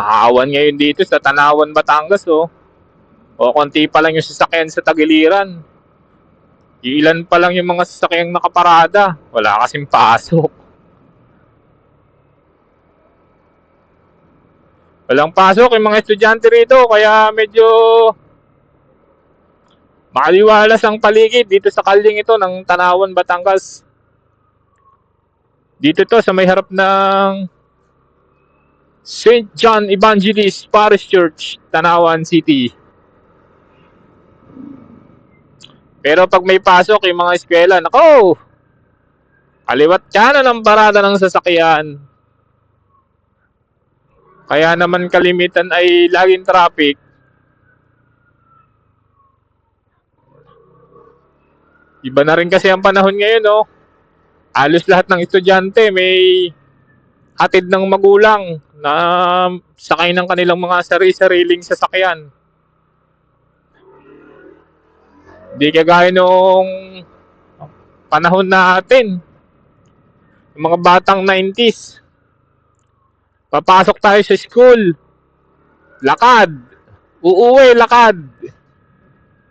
Mahawan ngayon dito sa Tanawan, Batangas, oh. O, konti pa lang yung sasakyan sa Tagiliran. Ilan pa lang yung mga sasakyang nakaparada. Wala kasing pasok. Walang pasok yung mga estudyante rito, kaya medyo makaliwalas ang paligid dito sa kaling ito ng Tanawan, Batangas. Dito to sa may harap ng St. John Evangelist Parish Church, Tanawan City. Pero pag may pasok yung mga eskwela, nako! Kaliwat ka na ng barada ng sasakyan. Kaya naman kalimitan ay laging traffic. Iba na rin kasi ang panahon ngayon, no? Alos lahat ng estudyante may hatid ng magulang na sakay ng kanilang mga sarili-sariling sasakyan. Di kagaya nung panahon natin. Mga batang 90s. Papasok tayo sa school. Lakad. Uuwi, lakad.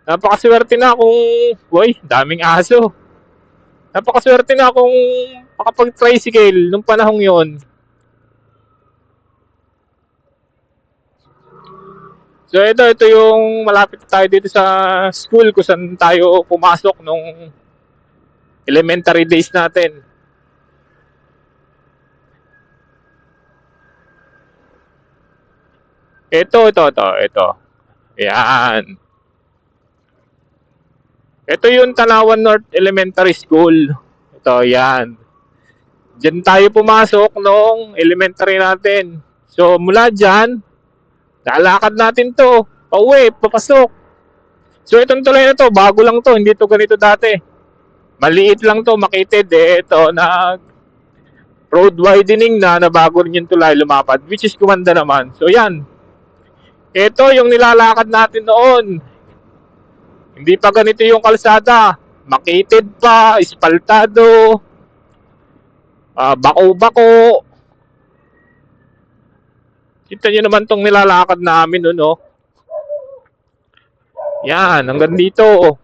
Napakaswerte na kung, boy, daming aso. Napakaswerte na kung makapag-tricycle nung panahong yon. So ito, ito yung malapit tayo dito sa school kung saan tayo pumasok nung elementary days natin. Ito, ito, ito, ito. Yan. Ito yung Tanawan North Elementary School. Ito, yan. Diyan tayo pumasok nung elementary natin. So, mula dyan, lalakad natin to. Pauwi, papasok. So, itong tulay na to, bago lang to. Hindi to ganito dati. Maliit lang to, makitid. Eh, ito, nag road widening na, na bago rin yung tulay lumapad. Which is kumanda naman. So, yan. Ito yung nilalakad natin noon. Hindi pa ganito yung kalsada. Makitid pa, espaltado, ah, bako-bako. Kita nyo naman tong nilalakad namin noon, no? Yan, hanggang dito.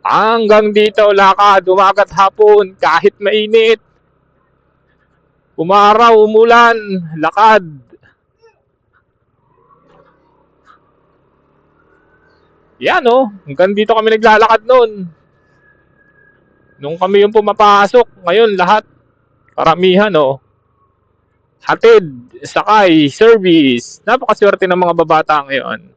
Hanggang dito, lakad, umagat hapon, kahit mainit. Umaraw, umulan, lakad. Yan oh, hanggang dito kami naglalakad noon. Nung kami yung pumapasok, ngayon lahat, karamihan oh. Hatid, sakay, service. Napakaswerte ng mga babata ngayon.